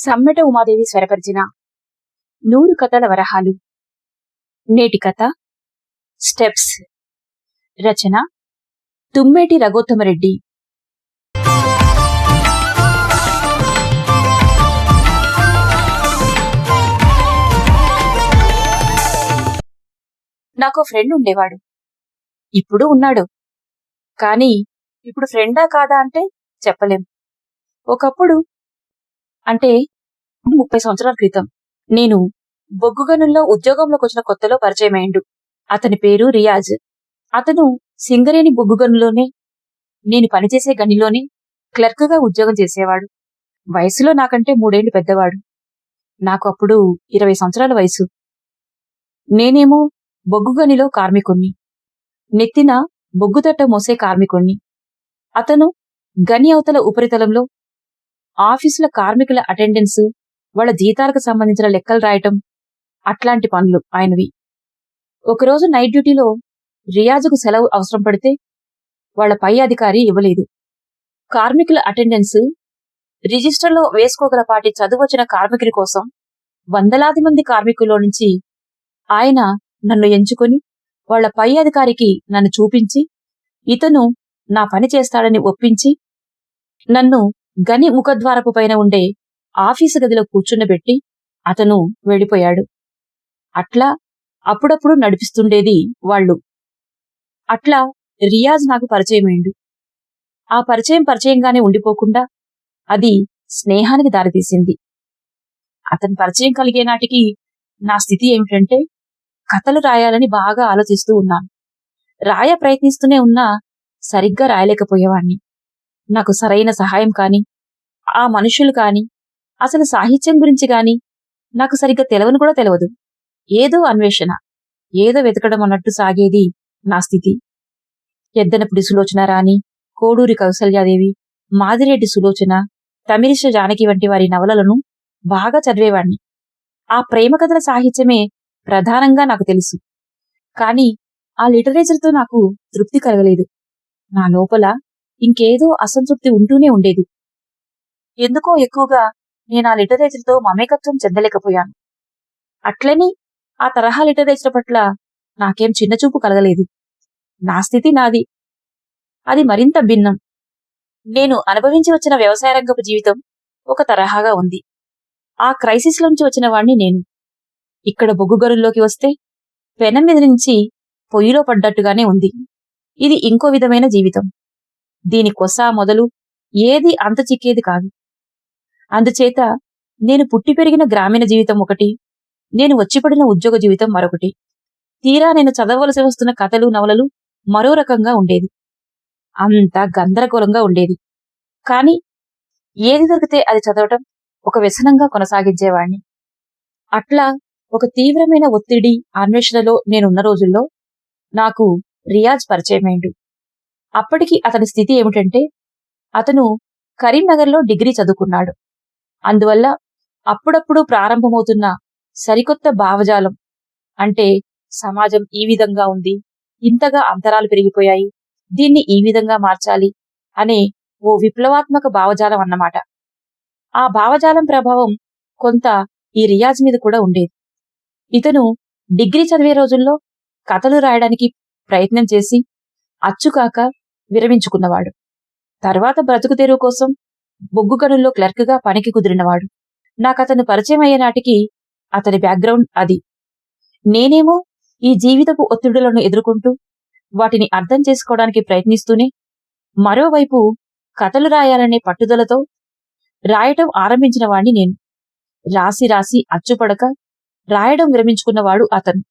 సమ్మెట ఉమాదేవి స్వరపరిచిన నూరు కథల వరహాలు. నేటి కథ. స్టెప్స్. రచన. తుమ్మేటి రఘోత్తమరెడ్డి. నాకు ఫ్రెండ్ ఉండేవాడు. ఇప్పుడు ఉన్నాడు. కానీ ఇప్పుడు ఫ్రెండా కాదా అంటే చెప్పలేం. ఒకప్పుడు అంటే ముప్పై సంవత్సరాల క్రితం. నేను బొగ్గుగనుల్లో ఉద్యోగంలోకి వచ్చిన కొత్తలో పరిచయమైండు అతని పేరు రియాజ్. అతను సింగరేణి బొగ్గుగనులోనే నేను పనిచేసే గనిలోనే క్లర్క్గా ఉద్యోగం చేసేవాడు. వయసులో నాకంటే మూడేళ్ళు పెద్దవాడు. నాకు అప్పుడు ఇరవై సంవత్సరాల వయసు. నేనేమో బొగ్గుగనిలో కార్మికుణ్ణి. నెత్తిన బొగ్గుతట్ట మోసే కార్మికుణ్ణి. అతను గని అవతల ఉపరితలంలో ఆఫీసుల కార్మికుల అటెండెన్స్ వాళ్ళ జీతాలకు సంబంధించిన లెక్కలు రాయటం అట్లాంటి పనులు ఆయనవి. ఒకరోజు నైట్ డ్యూటీలో రియాజుకు సెలవు అవసరం పడితే వాళ్ళ పై అధికారి ఇవ్వలేదు. కార్మికుల అటెండెన్స్ రిజిస్టర్లో వేసుకోగల పాటి చదువచ్చిన కార్మికుడి కోసం వందలాది మంది కార్మికుల్లో నుంచి ఆయన నన్ను ఎంచుకొని వాళ్ళ పై అధికారికి నన్ను చూపించి ఇతను నా పని చేస్తాడని ఒప్పించి నన్ను గని ముఖద్వారపు పైన ఉండే ఆఫీసు గదిలో కూర్చుండబెట్టి అతను వెళ్ళిపోయాడు. అట్లా అప్పుడప్పుడు నడిపిస్తుండేది వాళ్ళు. అట్లా రియాజ్ నాకు పరిచయమైండు ఆ పరిచయం పరిచయంగానే ఉండిపోకుండా అది స్నేహానికి దారితీసింది. అతని పరిచయం కలిగే నాటికి నా స్థితి ఏమిటంటే కథలు రాయాలని బాగా ఆలోచిస్తూ ఉన్నాను. రాయ ప్రయత్నిస్తూనే ఉన్నా సరిగ్గా రాయలేకపోయేవాణ్ణి. నాకు సరైన సహాయం కాని ఆ మనుషులు కాని అసలు సాహిత్యం గురించి గాని నాకు సరిగ్గా తెలవని కూడా తెలవదు. ఏదో అన్వేషణ ఏదో వెతకడం అన్నట్టు సాగేది నా స్థితి. ఎద్దనపుడి సులోచన రాణి కోడూరి కౌసల్యాదేవి మాదిరెడ్డి సులోచన తమిరిష జానకి వంటి వారి నవలలను బాగా చదివేవాణ్ణి. ఆ ప్రేమ కథల సాహిత్యమే ప్రధానంగా నాకు తెలుసు. కానీ ఆ లిటరేచర్తో నాకు తృప్తి కలగలేదు. నా లోపల ఇంకేదో అసంతృప్తి ఉంటూనే ఉండేది. ఎందుకో ఎక్కువగా నేను ఆ లిటరేచర్తో మమేకత్వం చెందలేకపోయాను. అట్లని ఆ తరహా లిటరేచర్ పట్ల నాకేం చిన్నచూపు కలగలేదు. నా స్థితి నాది. అది మరింత భిన్నం. నేను అనుభవించి వచ్చిన వ్యవసాయ రంగపు జీవితం ఒక తరహాగా ఉంది. ఆ క్రైసిస్ నుంచి వచ్చిన వాణ్ణి నేను. ఇక్కడ బొగ్గుగరుల్లోకి వస్తే పెనం మీద నుంచి పొయ్యిలో పడ్డట్టుగానే ఉంది. ఇది ఇంకో విధమైన జీవితం. దీని కొస మొదలు ఏది అంత చిక్కేది కాదు. అందుచేత నేను పుట్టి పెరిగిన గ్రామీణ జీవితం ఒకటి నేను వచ్చిపడిన ఉద్యోగ జీవితం మరొకటి. తీరా నేను చదవలసి వస్తున్న కథలు నవలలు మరో రకంగా ఉండేది. అంత గందరగోళంగా ఉండేది. కాని ఏది దొరికితే అది చదవటం ఒక వ్యసనంగా కొనసాగించేవాణ్ణి. అట్లా ఒక తీవ్రమైన ఒత్తిడి అన్వేషణలో నేనున్న రోజుల్లో నాకు రియాజ్ పరిచయమైండు అప్పటికి అతని స్థితి ఏమిటంటే అతను కరీంనగర్లో డిగ్రీ చదువుకున్నాడు. అందువల్ల అప్పుడప్పుడు ప్రారంభమవుతున్న సరికొత్త భావజాలం అంటే సమాజం ఈ విధంగా ఉంది ఇంతగా అంతరాలు పెరిగిపోయాయి దీన్ని ఈ విధంగా మార్చాలి అనే ఓ విప్లవాత్మక భావజాలం అన్నమాట. ఆ భావజాలం ప్రభావం కొంత ఈ రియాజ్ మీద కూడా ఉండేది. ఇతను డిగ్రీ చదివే రోజుల్లో కథలు రాయడానికి ప్రయత్నం చేసి అచ్చుకాక విరమించుకున్నవాడు. తర్వాత బ్రతుకు తెరువు కోసం బొగ్గు గనుల్లో క్లర్క్గా పనికి కుదిరినవాడు. నాకతను పరిచయం అయ్యే నాటికి అతని బ్యాక్గ్రౌండ్ అది. నేనేమో ఈ జీవితపు ఒత్తిడులను ఎదుర్కొంటూ వాటిని అర్థం చేసుకోవడానికి ప్రయత్నిస్తూనే మరోవైపు కథలు రాయాలనే పట్టుదలతో రాయటం ఆరంభించిన వాణ్ణి నేను. రాసి రాసి అచ్చుపడక రాయడం విరమించుకున్నవాడు అతను.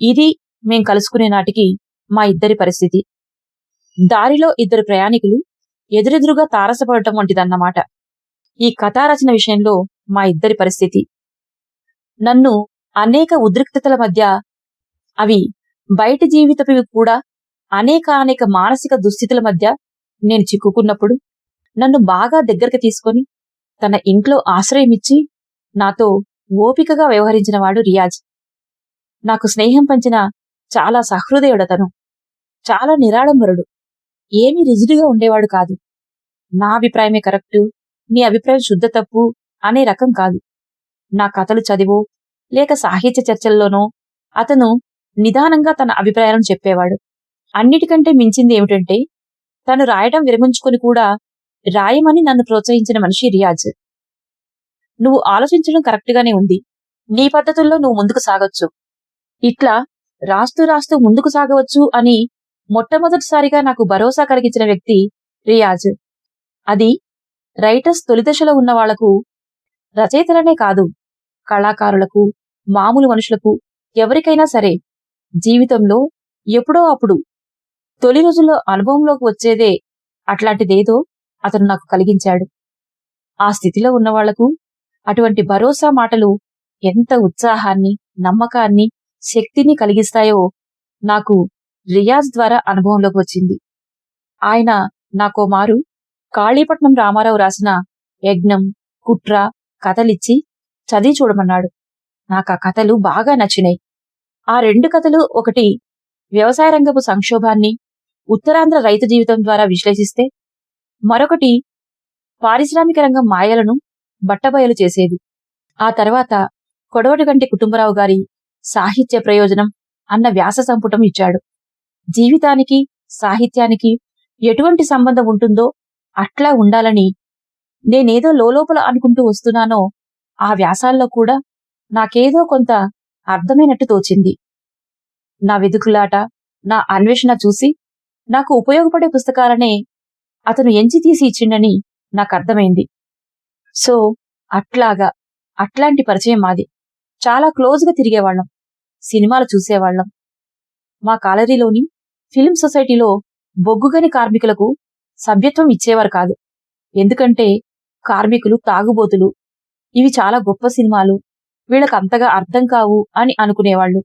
ఇది మేం కలుసుకునే నాటికి మా ఇద్దరి పరిస్థితి. దారిలో ఇద్దరు ప్రయాణికులు ఎదురెదురుగా తారసపడటం వంటిదన్నమాట. ఈ కథారచన విషయంలో మా ఇద్దరి పరిస్థితి. నన్ను అనేక ఉద్రిక్తతల మధ్య అవి బయట జీవితపు కూడా అనేక అనేక మానసిక దుస్థితుల మధ్య నేను చిక్కుకున్నప్పుడు నన్ను బాగా దగ్గరకు తీసుకొని తన ఇంట్లో ఆశ్రయమిచ్చి నాతో ఓపికగా వ్యవహరించినవాడు రియాజ్. నాకు స్నేహం పంచిన చాలా సహృదయుడతను. చాలా నిరాడంబరుడు. ఏమీ రిజిడ్గా ఉండేవాడు కాదు. నా అభిప్రాయమే కరెక్టు నీ అభిప్రాయం శుద్ధ తప్పు అనే రకం కాదు. నా కథలు చదివో లేక సాహిత్య చర్చల్లోనో అతను నిదానంగా తన అభిప్రాయాలను చెప్పేవాడు. అన్నిటికంటే మించింది ఏమిటంటే తను రాయడం విరమించుకుని కూడా రాయమని నన్ను ప్రోత్సహించిన మనిషి రియాజ్. నువ్వు ఆలోచించడం కరెక్ట్గానే ఉంది. నీ పద్ధతుల్లో నువ్వు ముందుకు సాగొచ్చు. ఇట్లా రాస్తూ రాస్తూ ముందుకు సాగవచ్చు అని మొట్టమొదటిసారిగా నాకు భరోసా కలిగించిన వ్యక్తి రియాజ్. అది రైటర్స్ తొలిదశలో ఉన్న వాళ్ళకు రచయితలనే కాదు కళాకారులకు మామూలు మనుషులకు ఎవరికైనా సరే జీవితంలో ఎప్పుడో అప్పుడు తొలి రోజుల్లో అనుభవంలోకి వచ్చేదే అట్లాంటిదేదో అతను నాకు కలిగించాడు. ఆ స్థితిలో ఉన్నవాళ్ళకు అటువంటి భరోసా మాటలు ఎంత ఉత్సాహాన్ని నమ్మకాన్ని శక్తిని కలిగిస్తాయో నాకు రియాజ్ ద్వారా అనుభవంలోకి వచ్చింది. ఆయన నాకో మారు కాళీపట్నం రామారావు రాసిన యజ్ఞం కుట్ర కథలిచ్చి చదివి చూడమన్నాడు. నాకు ఆ కథలు బాగా నచ్చినాయి. ఆ రెండు కథలు ఒకటి వ్యవసాయ రంగపు సంక్షోభాన్ని ఉత్తరాంధ్ర రైతు జీవితం ద్వారా విశ్లేషిస్తే మరొకటి పారిశ్రామిక రంగం మాయలను బట్టబయలు చేసేది ఆ తర్వాత కొడవటిగంటి కుటుంబరావు గారి సాహిత్య ప్రయోజనం అన్న వ్యాస సంపుటం ఇచ్చాడు. జీవితానికి సాహిత్యానికి ఎటువంటి సంబంధం ఉంటుందో అట్లా ఉండాలని నేనేదో లోలోపల అనుకుంటూ వస్తున్నానో ఆ వ్యాసాల్లో కూడా నాకేదో కొంత అర్థమైనట్టు తోచింది. నా వెదుకులాట నా అన్వేషణ చూసి నాకు ఉపయోగపడే పుస్తకాలనే అతను ఎంచి తీసి ఇచ్చిండని నాకు అర్థమైంది సో అట్లాగా అట్లాంటి పరిచయం మాది. చాలా క్లోజ్గా తిరిగేవాళ్ళం. సినిమాలు చూసేవాళ్ళం. మా కాలరీలోని ఫిలిం సొసైటీలో బొగ్గుగని కార్మికులకు సభ్యత్వం ఇచ్చేవారు కాదు. ఎందుకంటే కార్మికులు తాగుబోతులు. ఇవి చాలా గొప్ప సినిమాలు. వీళ్ళకి అంతగా అర్థం కావు అని అనుకునేవాళ్ళు.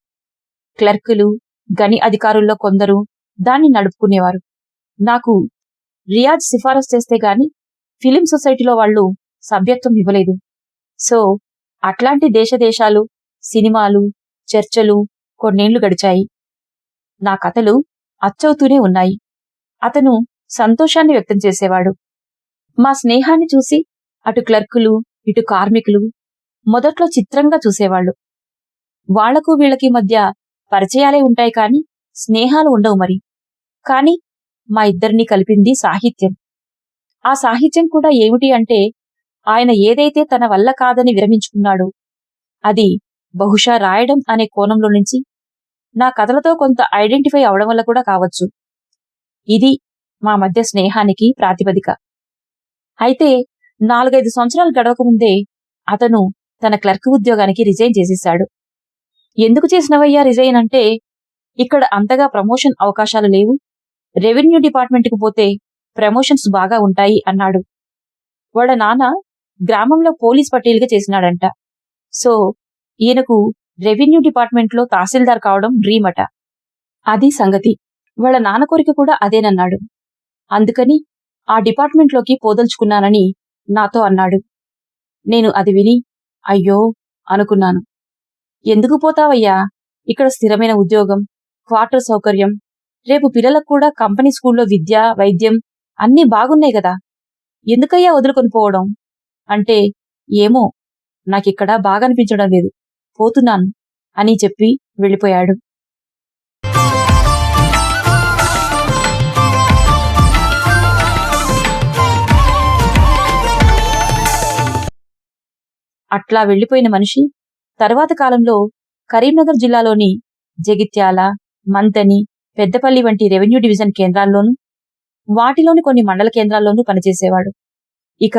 క్లర్కులు గని అధికారుల్లో కొందరు దాన్ని నడుపుకునేవారు. నాకు రియాజ్ సిఫారసు చేస్తే గాని ఫిలిం సొసైటీలో వాళ్ళు సభ్యత్వం ఇవ్వలేదు. సో అట్లాంటి దేశదేశాలు సినిమాలు చర్చలు కొన్నేళ్ళు గడిచాయి. నా కథలు అచ్చవుతూనే ఉన్నాయి. అతను సంతోషాన్ని వ్యక్తం చేసేవాడు. మా స్నేహాన్ని చూసి అటు క్లర్కులు ఇటు కార్మికులు మొదట్లో చిత్రంగా చూసేవాళ్ళు వాళ్ళకు వీళ్ళకి మధ్య పరిచయాలే ఉంటాయి కాని స్నేహాలు ఉండవు మరి. కాని మా ఇద్దరిని కలిపింది సాహిత్యం. ఆ సాహిత్యం కూడా ఏమిటి అంటే ఆయన ఏదైతే తన వల్ల కాదని విరమించుకున్నాడో అది బహుశా రాయడం అనే కోణంలో నుంచి నా కథలతో కొంత ఐడెంటిఫై అవడం వల్ల కూడా కావచ్చు. ఇది మా మధ్య స్నేహానికి ప్రాతిపదిక. అయితే నాలుగైదు సంవత్సరాలు గడవకముందే అతను తన క్లర్క్ ఉద్యోగానికి రిజైన్ చేసేశాడు. ఎందుకు చేసినవయ్యా రిజైన్ అంటే ఇక్కడ అంతగా ప్రమోషన్ అవకాశాలు లేవు. రెవెన్యూ డిపార్ట్మెంట్కు పోతే ప్రమోషన్స్ బాగా ఉంటాయి అన్నాడు. వాళ్ళ నాన్న గ్రామంలో పోలీస్ పట్టీలుగా చేసినాడంట. సో ఈయనకు రెవెన్యూ డిపార్ట్మెంట్లో తహసీల్దార్ కావడం డ్రీమ్ అట అది సంగతి. వాళ్ళ నాన్న కోరిక కూడా అదేనన్నాడు. అందుకని ఆ డిపార్ట్మెంట్లోకి పోదలుచుకున్నానని నాతో అన్నాడు. నేను అది విని అయ్యో అనుకున్నాను. ఎందుకు పోతావయ్యా? ఇక్కడ స్థిరమైన ఉద్యోగం క్వార్టర్ సౌకర్యం రేపు పిల్లలకు కూడా కంపెనీ స్కూల్లో విద్య వైద్యం అన్నీ బాగున్నాయి కదా. ఎందుకయ్యా వదులుకొని పోవడం? అంటే ఏమో నాకిక్కడ బాగా అనిపించడం లేదు. పోతున్నాను అని చెప్పి వెళ్ళిపోయాడు. అట్లా వెళ్ళిపోయిన మనిషి తర్వాత కాలంలో కరీంనగర్ జిల్లాలోని జగిత్యాల మంతని పెద్దపల్లి వంటి రెవెన్యూ డివిజన్ కేంద్రాల్లోనూ వాటిలోని కొన్ని మండల కేంద్రాల్లోనూ పనిచేసేవాడు. ఇక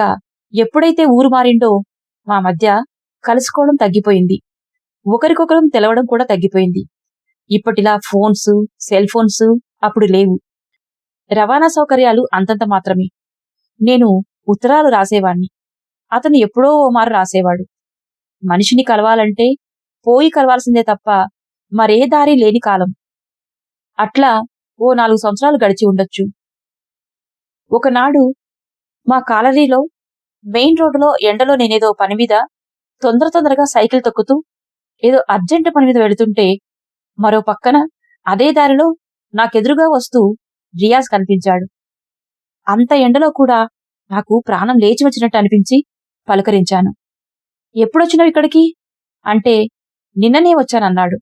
ఎప్పుడైతే ఊరు మారిండో మా మధ్య కలుసుకోవడం తగ్గిపోయింది. ఒకరికొకరం తెలవడం కూడా తగ్గిపోయింది. ఇప్పటిలా ఫోన్స్ సెల్ ఫోన్స్ అప్పుడు లేవు. రవాణా సౌకర్యాలు అంతంత మాత్రమే. నేను ఉత్తరాలు రాసేవాణ్ణి. అతను ఎప్పుడో ఓమారు రాసేవాడు. మనిషిని కలవాలంటే పోయి కలవాల్సిందే తప్ప మరే దారి లేని కాలం. అట్లా ఓ నాలుగు సంవత్సరాలు గడిచి ఉండొచ్చు. ఒకనాడు మా కాలనీలో మెయిన్ రోడ్డులో ఎండలో నేనేదో పని మీద తొందర తొందరగా సైకిల్ తొక్కుతూ ఏదో అర్జెంట్ పని మీద వెళుతుంటే మరో పక్కన అదే దారిలో నాకెదురుగా వస్తూ రియాజ్ కనిపించాడు. అంత ఎండలో కూడా నాకు ప్రాణం లేచి వచ్చినట్టు అనిపించి పలకరించాను. ఎప్పుడొచ్చినావు ఇక్కడికి? అంటే నిన్ననే వచ్చానన్నాడు.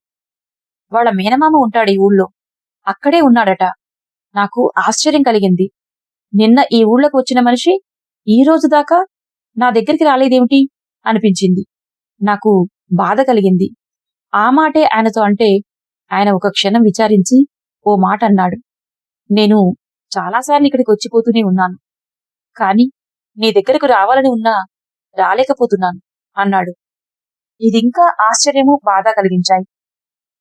వాళ్ళ మేనమామ ఉంటాడు ఈ ఊళ్ళో. అక్కడే ఉన్నాడట. నాకు ఆశ్చర్యం కలిగింది. నిన్న ఈ ఊళ్ళోకి వచ్చిన మనిషి ఈ రోజు దాకా నా దగ్గరికి రాలేదేమిటి? అనిపించింది. నాకు బాధ కలిగింది. ఆ మాటే ఆయనతో అంటే ఆయన ఒక క్షణం విచారించి ఓ మాట అన్నాడు. నేను చాలాసార్లు ఇక్కడికి వచ్చిపోతూనే ఉన్నాను. కాని నీ దగ్గరకు రావాలని ఉన్నా రాలేకపోతున్నాను అన్నాడు. ఇదింకా ఆశ్చర్యము బాధ కలిగించాయి.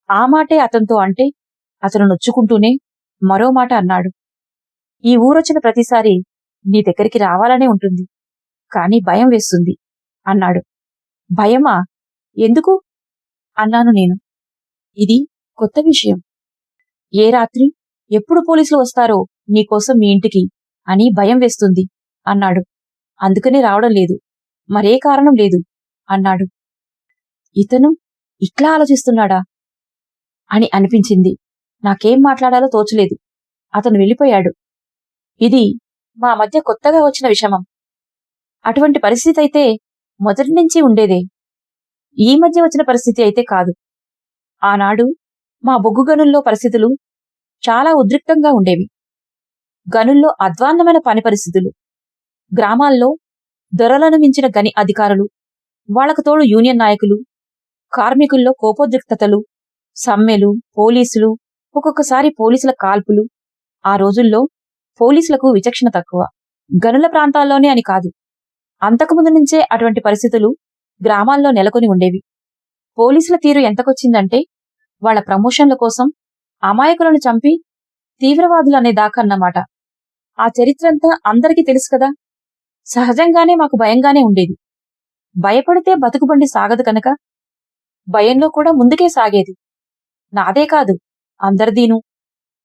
ఆ మాటే అతనితో అంటే అతను నొచ్చుకుంటూనే మరో మాట అన్నాడు. ఈ ఊరొచ్చిన ప్రతిసారి నీ దగ్గరికి రావాలనే ఉంటుంది. కాని భయం వేస్తుంది అన్నాడు. భయమా? ఎందుకు? అన్నాను నేను. ఇది కొత్త విషయం. ఏ రాత్రి ఎప్పుడు పోలీసులు వస్తారో నీకోసం మీ ఇంటికి అని భయం వేస్తుంది అన్నాడు. అందుకనే రావడం లేదు. మరే కారణం లేదు అన్నాడు. ఇతను ఇట్లా ఆలోచిస్తున్నాడా? అని అనిపించింది. నాకేం మాట్లాడాలో తోచలేదు. అతను వెళ్ళిపోయాడు. ఇది మా మధ్య కొత్తగా వచ్చిన విషమం. అటువంటి పరిస్థితి అయితే మొదటి నుంచి ఉండేదే. ఈ మధ్య వచ్చిన పరిస్థితి అయితే కాదు. ఆనాడు మా బొగ్గు గనుల్లో పరిస్థితులు చాలా ఉద్రిక్తంగా ఉండేవి. గనుల్లో అధ్వాన్నమైన పని పరిస్థితులు. గ్రామాల్లో దొరలను మించిన గని అధికారులు వాళ్ళకు తోడు యూనియన్ నాయకులు కార్మికుల్లో కోపోద్రిక్తతలు సమ్మెలు పోలీసులు ఒక్కొక్కసారి పోలీసుల కాల్పులు. ఆ రోజుల్లో పోలీసులకు విచక్షణ తక్కువ. గనుల ప్రాంతాల్లోనే అని కాదు. అంతకుముందు నుంచే అటువంటి పరిస్థితులు గ్రామాల్లో నెలకొని ఉండేవి. పోలీసుల తీరు ఎంతకొచ్చిందంటే వాళ్ళ ప్రమోషన్ల కోసం అమాయకులను చంపి తీవ్రవాదులనే దాకన్నమాట ఆ చరిత్రంతా అందరికీ తెలుసు కదా. సహజంగానే మాకు భయంగానే ఉండేది. భయపడితే బతుకుబండి సాగదు కనుక భయంలో కూడా ముందుకే సాగేది. నాదే కాదు అందరిదీను.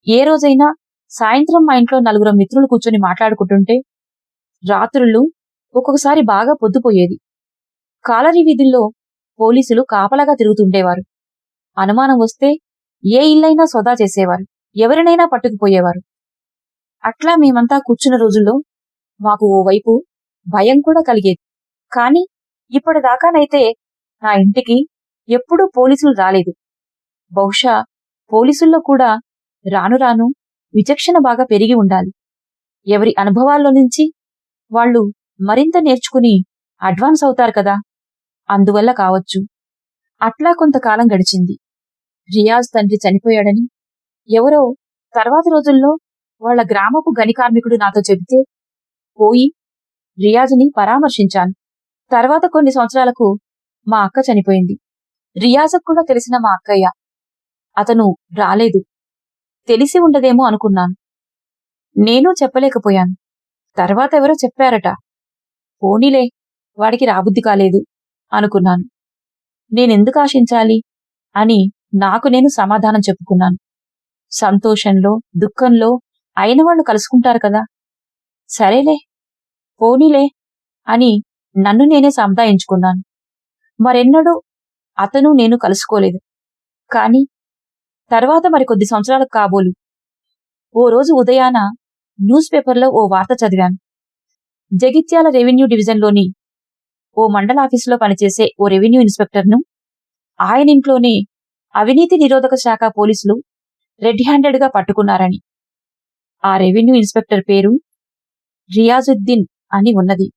ఏ రోజైనా సాయంత్రం మా ఇంట్లో నలుగురు మిత్రులు కూర్చొని మాట్లాడుకుంటుంటే రాత్రుళ్ళు ఒక్కొక్కసారి బాగా పొద్దుపోయేది. కాలరీ వీధుల్లో పోలీసులు కాపలాగా తిరుగుతుండేవారు. అనుమానం వస్తే ఏ ఇల్లైనా సోదా చేసేవారు. ఎవరినైనా పట్టుకుపోయేవారు. అట్లా మేమంతా కూర్చున్న రోజుల్లో మాకు ఓవైపు భయం కూడా కలిగేది. కాని ఇప్పటిదాకానైతే నా ఇంటికి ఎప్పుడూ పోలీసులు రాలేదు. బహుశా పోలీసుల్లో కూడా రాను రాను విచక్షణ బాగా పెరిగి ఉండాలి. ఎవరి అనుభవాల్లో నుంచి వాళ్ళు మరింత నేర్చుకుని అడ్వాన్స్ అవుతారు కదా. అందువల్ల కావచ్చు. అట్లా కొంతకాలం గడిచింది. రియాజ్ తండ్రి చనిపోయాడని ఎవరో తర్వాత రోజుల్లో వాళ్ళ గ్రామపు గని కార్మికుడు నాతో చెబితే పోయి రియాజ్ని పరామర్శించాను. తర్వాత కొన్ని సంవత్సరాలకు మా అక్క చనిపోయింది. రియాజకు కూడా తెలిసిన మా అక్కయ్య. అతను రాలేదు. తెలిసి ఉండదేమో అనుకున్నాను. నేను చెప్పలేకపోయాను. తర్వాత ఎవరో చెప్పారట. పోనీలే వాడికి రాబుద్ధి కాలేదు. అనుకున్నాను. నేనెందుకు ఆశించాలి? అని నాకు నేను సమాధానం చెప్పుకున్నాను. సంతోషంలో దుఃఖంలో అయిన వాళ్ళు కలుసుకుంటారు కదా. సరేలే పోనీలే అని నన్ను నేనే సంతాయించుకున్నాను మరెన్నడూ అతను నేను కలుసుకోలేదు. కాని తర్వాత మరి కొద్ది సంవత్సరాలకు కాబోలు. ఓ రోజు ఉదయాన న్యూస్ పేపర్లో ఓ వార్త చదివాను. జగిత్యాల రెవెన్యూ డివిజన్లోని ఓ మండల ఆఫీసులో పనిచేసే ఓ రెవెన్యూ ఇన్స్పెక్టర్ను ఆయన ఇంట్లోనే అవినీతి నిరోధక శాఖ పోలీసులు రెడ్ హ్యాండెడ్గా పట్టుకున్నారని. ఆ రెవెన్యూ ఇన్స్పెక్టర్ పేరు రియాజుద్దీన్ అని ఉన్నది.